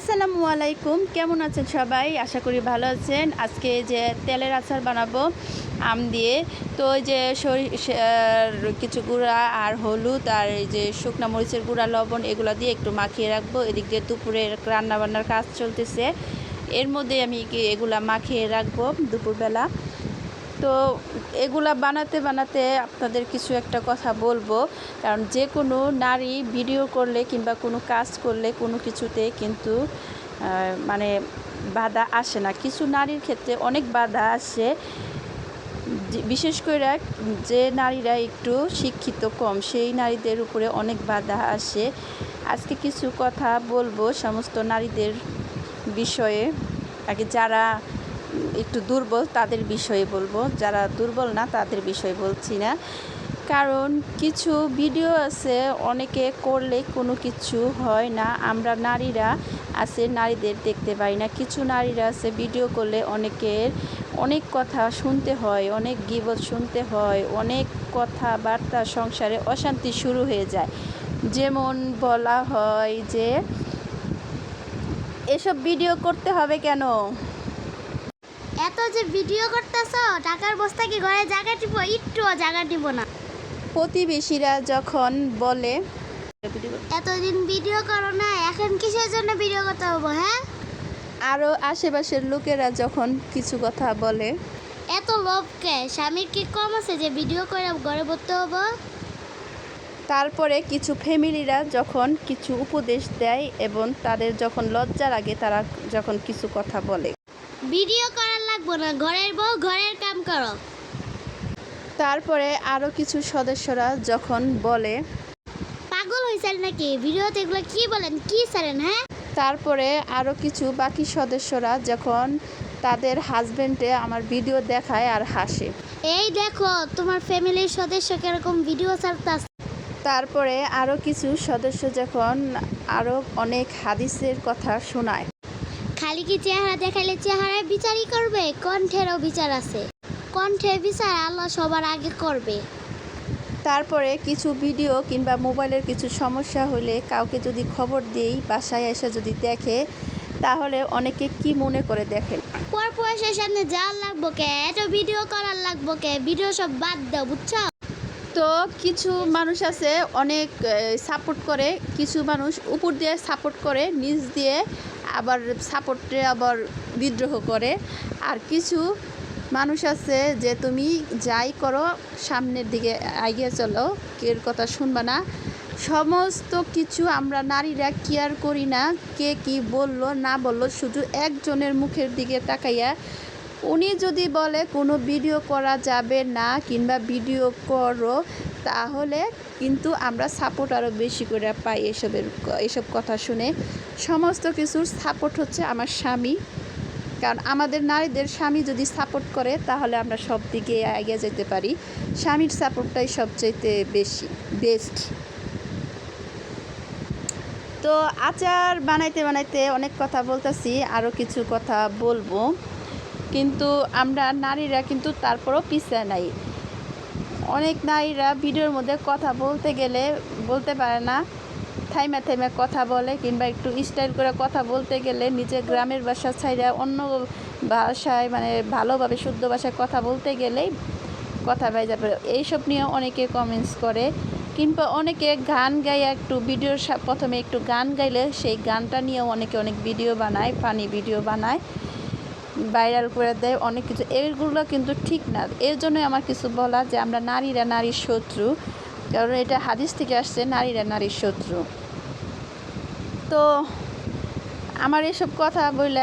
আসসালামু আলাইকুম। কেমন আছেন সবাই? আশা করি ভালো আছেন। আজকে যে তেলের আচার বানাবো, আম দিয়ে। তো ওই যে কিছু গুঁড়া আর হলুদ আর এই যে শুকনো মরিচের গুঁড়া, লবণ, এগুলো দিয়ে একটু মাখিয়ে রাখব। এদিক দিয়ে দুপুরে রান্না বান্নার কাজ চলতেছে। এর মধ্যে আমি এগুলা মাখিয়ে রাখব দুপুরবেলা? তো এগুলা বানাতে বানাতে আপনাদের কিছু একটা কথা বলব। কারণ যে কোনো নারী ভিডিও করলে কিংবা কোনো কাজ করলে কোনো কিছুতে কিন্তু মানে বাধা আসে না। কিছু নারীর ক্ষেত্রে অনেক বাধা আসে। বিশেষ করে যে নারীরা একটু শিক্ষিত কম, সেই নারীদের উপরে অনেক বাধা আসে। আজকে কিছু কথা বলব সমস্ত নারীদের বিষয়ে। আগে যারা একটু দুর্বল তাদের বিষয়ে বলব। যারা দুর্বল না, তাদের বিষয়ে বলছি না। কারণ কিছু ভিডিও আছে, অনেকে করলে কোনো কিছু হয় না। আমরা নারীরা আছে, নারীদের দেখতে পাই না। কিছু নারীরা আছে ভিডিও করলে অনেকের অনেক কথা শুনতে হয়, অনেক গিবত শুনতে হয়, অনেক কথাবার্তা সংসারে অশান্তি শুরু হয়ে যায়। যেমন বলা হয় যে, এসব ভিডিও করতে হবে কেন? যে ভিডিও করতেছ টাকার বস্তা কি ঘরে জায়গা টিপ একটুও জায়গা টিপ না। প্রতিবেশীরা যখন বলে এতদিন ভিডিও করো না এখন কিসের জন্য ভিডিও করতে হব হ্যাঁ? আরও আশেপাশের লোকেরা যখন কিছু কথা বলে এত লোভকে স্বামীর কি কম আছে যে ভিডিও করে ঘরে পড়তে হব? তারপরে কিছু ফ্যামিলিরা যখন কিছু উপদেশ দেয় এবং তাদের যখন লজ্জা লাগে তারা যখন কিছু কথা বলে। ভিডিও করার লাগবো না। ঘরের বউ ঘরের কাম করো। তারপরে আরও কিছু সদস্যরা যখন বলে পাগল হয়েছেন নাকি? ভিডিওতে এগুলো কি বলেন? কি ছাড়েন হ্যাঁ? তারপরে আরও কিছু বাকি সদস্যরা যখন তাদের হাজবেন্ডে আমার ভিডিও দেখায় আর হাসে। এই দেখো তোমার ফ্যামিলির সদস্য কীরকম ভিডিও ছাড়তাস তারপরে আরও কিছু সদস্য যখন আরও অনেক হাদিসের কথা শোনায় খালি কি চেহারা দেখাইলে চেহারায় বিচারই করবে? কণ্ঠেরও বিচার আছে। কণ্ঠের বিচার আল্লাহ সবার আগে করবে। তারপরে কিছু ভিডিও কিংবা মোবাইলের কিছু সমস্যা হলে কাউকে যদি খবর দিই বাসায় এসে যদি দেখে তাহলে অনেকে কি মনে করে দেখেন? পর পয়সার সামনে যাওয়ার লাগবো কে? এত ভিডিও করার লাগবো কে? ভিডিও সব বাদ দাও বুঝছ? তো কিছু মানুষ আছে অনেক সাপোর্ট করে। কিছু মানুষ উপর দিয়ে সাপোর্ট করে নিচ দিয়ে আবার সাপোর্টে আবার বিদ্রোহ করে। আর কিছু মানুষ আছে যে তুমি যাই করো, সামনের দিকে এগিয়ে চলো, কের কথা শুনবা না। সমস্ত কিছু আমরা নারীরা কেয়ার করি না, কে কি বলল, না বলল, শুধু একজনের মুখের দিকে তাকাইয়া উনি যদি বলে কোনো ভিডিও করা যাবে না কিংবা ভিডিও করো তাহলে কিন্তু আমরা সাপোর্ট আরও বেশি করে পাই এসবের এসব কথা শুনে। সমস্ত কিছুর সাপোর্ট হচ্ছে আমার স্বামী। কারণ আমাদের নারীদের স্বামী যদি সাপোর্ট করে, তাহলে আমরা সব দিকে এগিয়ে যেতে পারি। স্বামীর সাপোর্টটাই সবচাইতে বেশি বেস্ট তো আচার বানাইতে বানাইতে অনেক কথা বলতেছি আরও কিছু কথা বলব। কিন্তু আমরা নারীরা কিন্তু তারপরও পিছিয়ে নাই। অনেক নারীরা ভিডিওর মধ্যে কথা বলতে গেলে বলতে পারে না। থাইমা থাইমা কথা বলে কিংবা একটু স্টাইল করে কথা বলতে গেলে নিজের গ্রামের ভাষা ছাইরা অন্য ভাষায় মানে ভালোভাবে শুদ্ধ ভাষায় কথা বলতে গেলেই কথা বাইজা পড়ে এইসব নিয়ে অনেকে কমেন্টস করে কিংবা অনেকে গান গাইয়া একটু ভিডিওর প্রথমে একটু গান গাইলে সেই গানটা নিয়েও অনেকে অনেক ভিডিও বানায় ফানি ভিডিও বানায়। ভাইরাল করে দেয়, অনেক কিছু। এগুলো কিন্তু ঠিক না। এর জন্য আমার কিছু বলা যে আমরা নারীরা নারীর শত্রু। কারণ এটা হাদিস থেকে আসছে, নারীরা নারীর শত্রু। তো আমার এসব কথা বললে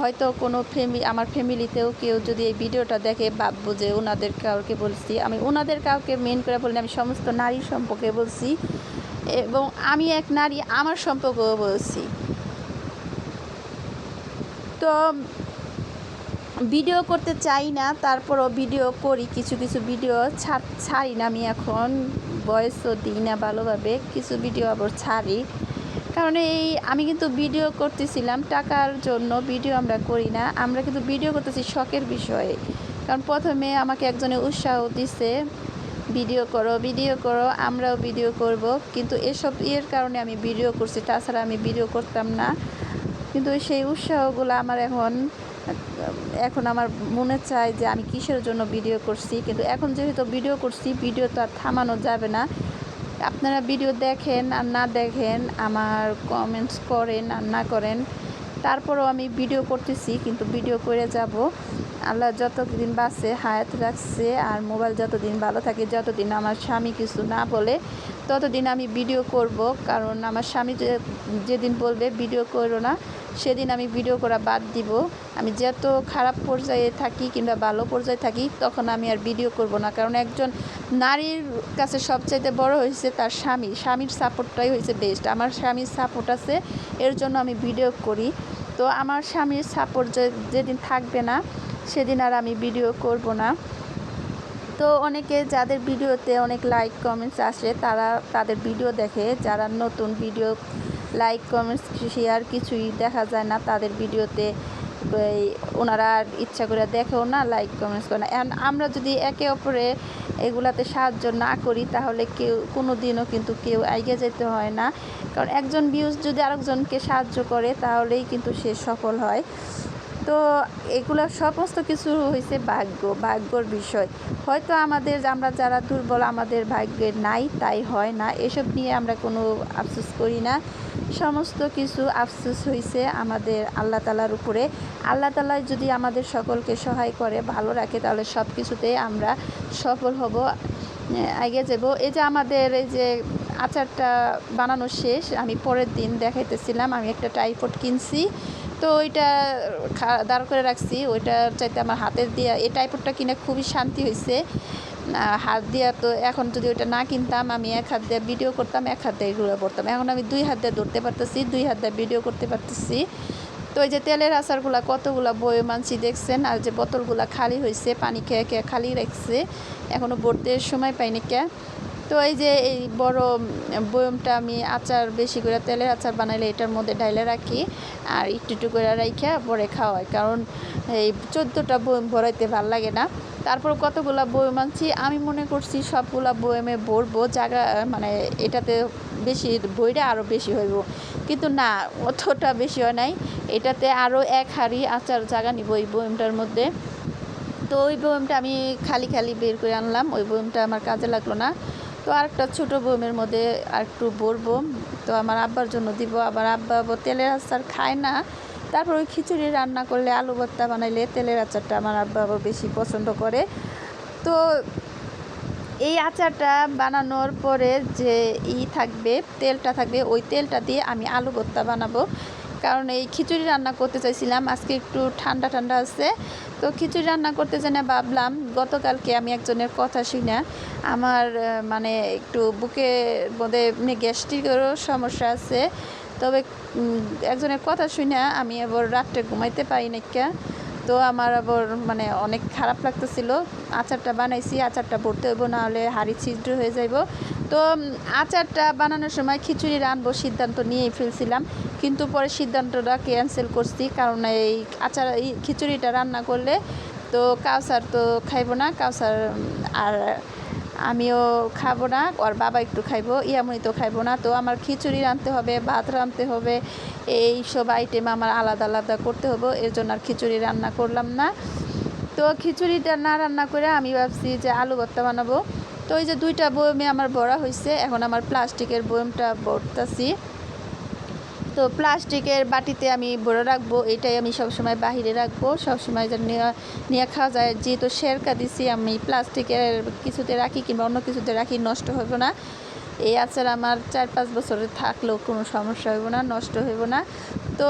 হয়তো কোনো ফ্যামিলি আমার ফ্যামিলিতেও কেউ যদি এই ভিডিওটা দেখে ভাববো যে ওনাদের কাউকে বলছি, আমি ওনাদের কাউকে মেন করে বললে আমি সমস্ত নারী সম্পর্কে বলছি এবং আমি এক নারী, আমার সম্পর্কেও বলছি। তো ভিডিও করতে চাই না, তারপরও ভিডিও করি, কিছু কিছু ভিডিও ছাড় না আমি এখন। বয়সও দিই না ভালোভাবে, কিছু ভিডিও আবার ছাড়ি। কারণ এই আমি কিন্তু ভিডিও করতেছিলাম, টাকার জন্য ভিডিও আমরা করি না। আমরা কিন্তু ভিডিও করতেছি শখের বিষয়ে। কারণ প্রথমে আমাকে একজনে উৎসাহ দিছে, ভিডিও করো ভিডিও করো, আমরাও ভিডিও করব। কিন্তু এসব ইয়ের কারণে আমি ভিডিও করছি, তাছাড়া আমি ভিডিও করতাম না। কিন্তু সেই উৎসাহগুলো আমার এখন এখন আমার মনে চায় যে আমি কিসের জন্য ভিডিও করছি, কিন্তু এখন যেহেতু ভিডিও করছি, ভিডিও তো আর থামানো যাবে না। আপনারা ভিডিও দেখেন আর না দেখেন, আমার কমেন্টস করেন আর না করেন, তারপরেও আমি ভিডিও করতেছি, কিন্তু ভিডিও করে যাব। আল্লাহ যতদিন বাঁচে, হায়াত রাখছে, আর মোবাইল যতদিন ভালো থাকে, যতদিন আমার স্বামী কিছু না বলে, ততদিন আমি ভিডিও করব। কারণ আমার স্বামী যেদিন বলবে, ভিডিও করো না। সেদিন আমি ভিডিও করা বাদ দিব। আমি যত খারাপ পর্যায়ে থাকি কিংবা ভালো পর্যায়ে থাকি, তখন আমি আর ভিডিও করব না। কারণ একজন নারীর কাছে সবচাইতে বড় হয়েছে তার স্বামী। স্বামীর সাপোর্টটাই হয়েছে বেস্ট আমার স্বামীর সাপোর্ট আছে, এর জন্য আমি ভিডিও করি। তো আমার স্বামীর সাপোর্ট যেদিন থাকবে না, সেদিন আর আমি ভিডিও করব না। তো অনেকে যাদের ভিডিওতে অনেক লাইক কমেন্টস আসে, তারা তাদের ভিডিও দেখে। যারা নতুন ভিডিও লাইক কমেন্টস শেয়ার কিছুই দেখা যায় না তাদের ভিডিওতে। ওনারা আর ইচ্ছা করে দেখেও না লাইক কমেন্টস করে না। আমরা যদি একে অপরে এগুলাতে সাহায্য না করি, তাহলে কেউ কোনো দিনও কিন্তু কেউ এগিয়ে যেতে হয় না। কারণ একজন ভিউজ যদি আরেকজনকে সাহায্য করে, তাহলেই কিন্তু সে সফল হয়। তো এগুলো সমস্ত কিছু হয়েছে ভাগ্য, ভাগ্যর বিষয়। হয়তো আমাদের, আমরা যারা দুর্বল, আমাদের ভাগ্যে নাই, তাই হয় না। এসব নিয়ে আমরা কোনো আফসোস করি না। সমস্ত কিছু আফসোস হয়েছে আমাদের আল্লাহ তালার উপরে। আল্লাহ তালা যদি আমাদের সকলকে সহায় করে, ভালো রাখে, তাহলে সব কিছুতেই আমরা সফল হব আগে যাব। এই যে আমাদের এই যে আচারটা বানানো শেষ, আমি পরের দিন দেখাইতেছিলাম, আমি একটা টাইপড কিনছি। তো ওইটা দাঁড় করে রাখছি। ওইটার চাইতে আমার হাতের দিয়ে, এই টাইপডটা কিনে খুবই শান্তি হয়েছে হাত দিয়া তো এখন যদি ওইটা না কিনতাম, আমি এক হাত দিয়ে ভিডিও করতাম, এক হাত দিয়ে ঘুরে পড়তাম। এখন আমি দুই হাত দিয়ে ধরতে পারতেছি, দুই হাত দিয়ে ভিডিও করতে পারতেছি। তো এই যে তেলের আচারগুলা, কতগুলা বয়ে মানছি দেখছেন? আর যে বোতলগুলা খালি হয়েছে পানি খেয়ে খেয়ে খালি রাখছে। এখনও ভরতে সময় পাইনি কে? তো এই যে এই বড় বয়মটা আমি আচার বেশি করে তেলের আচার বানাইলে এটার মধ্যে ডাইলে রাখি আর একটু একটু করে রাইখা পরে খাওয়াই। কারণ এই চোদ্দোটা বয়ম ভরাইতে ভালো লাগে না। তারপর কতগুলা বয়ম আনছি, আমি মনে করছি সবগুলা বয়মে ভরবো জায়গা মানে এটাতে বেশি বইটা আরও বেশি হইব। কিন্তু না, অতটা বেশি হয় নাই। এটাতে আরও এক হাঁড়ি আচার জায়গা নিব এই বয়মটার মধ্যে। তো ওই বয়মটা আমি খালি খালি বের করে আনলাম, ওই বয়মটা আমার কাজে লাগল না। তো আরেকটা ছোটো বোমের মধ্যে আর একটু ভরবো তো আমার আব্বার জন্য দিব। আবার আব্বা তেলের আচার খায় না। তারপর ওই খিচুড়ি রান্না করলে আলু ভর্তা বানাইলে তেলের আচারটা আমার আব্বা বেশি পছন্দ করে। তো এই আচারটা বানানোর পরে যে ই থাকবে, তেলটা থাকবে, ওই তেলটা দিয়ে আমি আলু ভর্তা বানাবো। কারণ এই খিচুড়ি রান্না করতে চাইছিলাম। আজকে একটু ঠান্ডা ঠান্ডা আছে। তো খিচুড়ি রান্না করতে জেনে ভাবলাম, গতকালকে আমি একজনের কথা শুনে আমার মানে একটু বুকে মধ্যে এমনি গ্যাস্ট্রিকেরও সমস্যা আছে। তবে একজনের কথা শুনে আমি আবার রাত্রে ঘুমাইতে পারি না কে তো আমার আবার মানে অনেক খারাপ লাগতেছিল। আচারটা বানাইছি, আচারটা ভরতে হইব না হলে হাড়ি ছিদ্র হয়ে যাইব। তো আচারটা বানানোর সময় খিচুড়ি রানবো সিদ্ধান্ত নিয়েই ফেলছিলাম। কিন্তু পরে সিদ্ধান্তটা ক্যান্সেল করছি, কারণ এই আচার, এই খিচুড়িটা রান্না করলে তো কাউসার তো খাইব না, কাউসার আর আমিও খাব না আর বাবা একটু খাইবো, ইয়ামনি তো খাইবো না। তো আমার খিচুড়ি রাঁধতে হবে, ভাত রাঁধতে হবে, এই সব আইটেম আমার আলাদা আলাদা করতে হবে, এর জন্য আর খিচুড়ি রান্না করলাম না। তো খিচুড়িটা না রান্না করে আমি ভাবছি যে আলু ভর্তা বানাবো। তো ওই যে দুইটা বয়মে আমার বড়া হয়েছে এখন আমার প্লাস্টিকের বয়মটা ভরতাছি তো প্লাস্টিকের বাটিতে আমি ভরে রাখব, এটাই আমি সবসময় বাহিরে রাখব, সবসময় যেন নিয়ে খাওয়া যায়। যেহেতু শেরকা দিছি, আমি প্লাস্টিকের কিছুতে রাখি কিংবা অন্য কিছুতে রাখি, নষ্ট হবে না। এই আচার আমার চার পাঁচ বছরে থাকলেও কোনো সমস্যা হইব না, নষ্ট হইব না। তো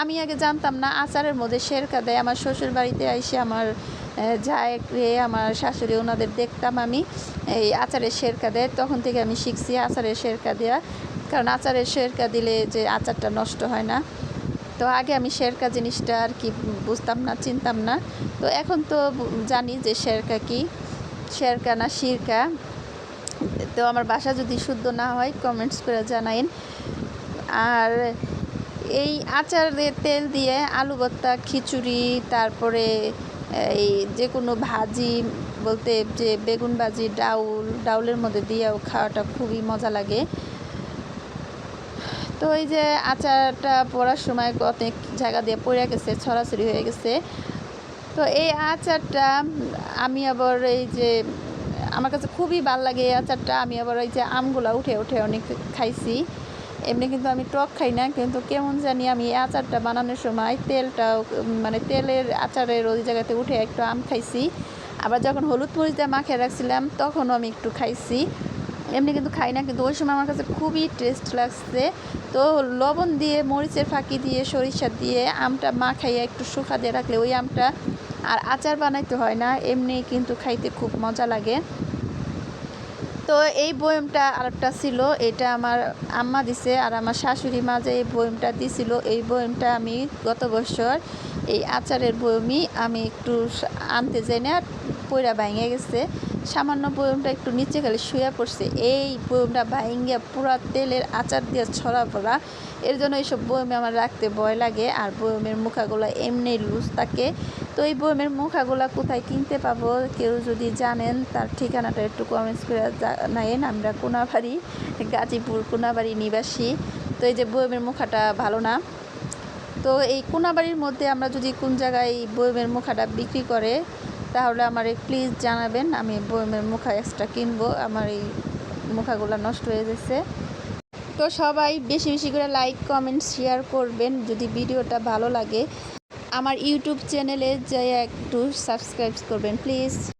আমি আগে জানতাম না, আচারের মধ্যে শেরকা দেয়। আমার শ্বশুর বাড়িতে এসে আমার রে, আমার শাশুড়ি, ওনাদের দেখতাম আমি, এই আচারের শেরকা দেয়। তখন থেকে আমি শিখছি আচারের শেরকা দেওয়া কারণ আচারের শেরকা দিলে যে আচারটা নষ্ট হয় না। তো আগে আমি শেরকা জিনিসটা আর কি বুঝতাম না, চিনতাম না। তো এখন তো জানি যে শেরকা কি। শেরকা না শিরকা তো আমার বাসা যদি শুদ্ধ না হয়, কমেন্টস করে জানাইন। আর এই আচারের তেল দিয়ে আলু ভর্তা, খিচুড়ি, তারপরে এই যে কোনো ভাজি বলতে যে বেগুন ভাজি, ডাউল, ডাউলের মধ্যে দিয়েও খাওয়াটা খুবই মজা লাগে। তো ওই যে আচারটা পড়ার সময় অনেক জায়গা দিয়ে পড়ে গেছে, ছড়াছড়ি হয়ে গেছে। তো এই আচারটা আমি আবার এই যে, আমার কাছে খুবই ভালো লাগে এই আচারটা। আমি আবার ওই যে আমগুলা উঠে উঠে অনেক খাইছি। এমনি কিন্তু আমি টক খাই না, কিন্তু কেমন জানি আমি আচারটা বানানোর সময় তেলটাও মানে তেলের আচারের ওই জায়গাতে উঠে একটু আম খাইছি। আবার যখন হলুদ মরিচ দিয়ে মাখিয়ে রাখছিলাম, তখনও আমি একটু খাইছি। এমনি কিন্তু খাই না, কিন্তু ওই সময় আমার কাছে খুবই টেস্ট লাগছে। তো লবণ দিয়ে, মরিচের ফাঁকি দিয়ে, সরিষা দিয়ে আমটা মাখাইয়া একটু শুকা দিয়ে রাখলে ওই আমটা আর আচার বানাইতে হয় না, এমনি কিন্তু খাইতে খুব মজা লাগে। তো এই বয়মটা আরেকটা ছিল, এটা আমার আম্মা দিছে আর আমার শাশুড়ি মা যে এই বয়মটা দিছিল, এই বয়মটা আমি গত বছর এই আচারের বয়মই আমি একটু আনতে যাই না পয়রা ভেঙে গেছে। সামান্য বয়মটা একটু নিচে গেলে শুয়ে পড়ছে। এই বয়মটা ভেঙে পুরা তেলের আচার দিয়ে ছড়া পড়া। এর জন্য এইসব বয়মে আমার রাখতে ভয় লাগে আর বয়মের মুখাগুলো এমনি লুজ থাকে। তো এই বয়মের মুখাগুলো কোথায় কিনতে পাবো কেউ যদি জানেন, তার ঠিকানাটা একটু কমেন্টস করে জানাইন আমরা কোনাবাড়ি, গাজীপুর কোনাবাড়ি নিবাসী। তো এই যে বয়মের মুখাটা ভালো না। তো এই কোনাবাড়ির মধ্যে আমরা যদি কোন জায়গায় বয়মের মুখাটা বিক্রি করে তাহলে আমার প্লিজ জানাবেন, আমি মুখা এক্সট্রা কিনবো, আমার এই মুখাগুলো নষ্ট হয়ে গেছে তো সবাই বেশি বেশি করে লাইক কমেন্ট শেয়ার করবেন, যদি ভিডিওটা ভালো লাগে। আমার ইউটিউব চ্যানেলে যাই একটু সাবস্ক্রাইব করবেন প্লিজ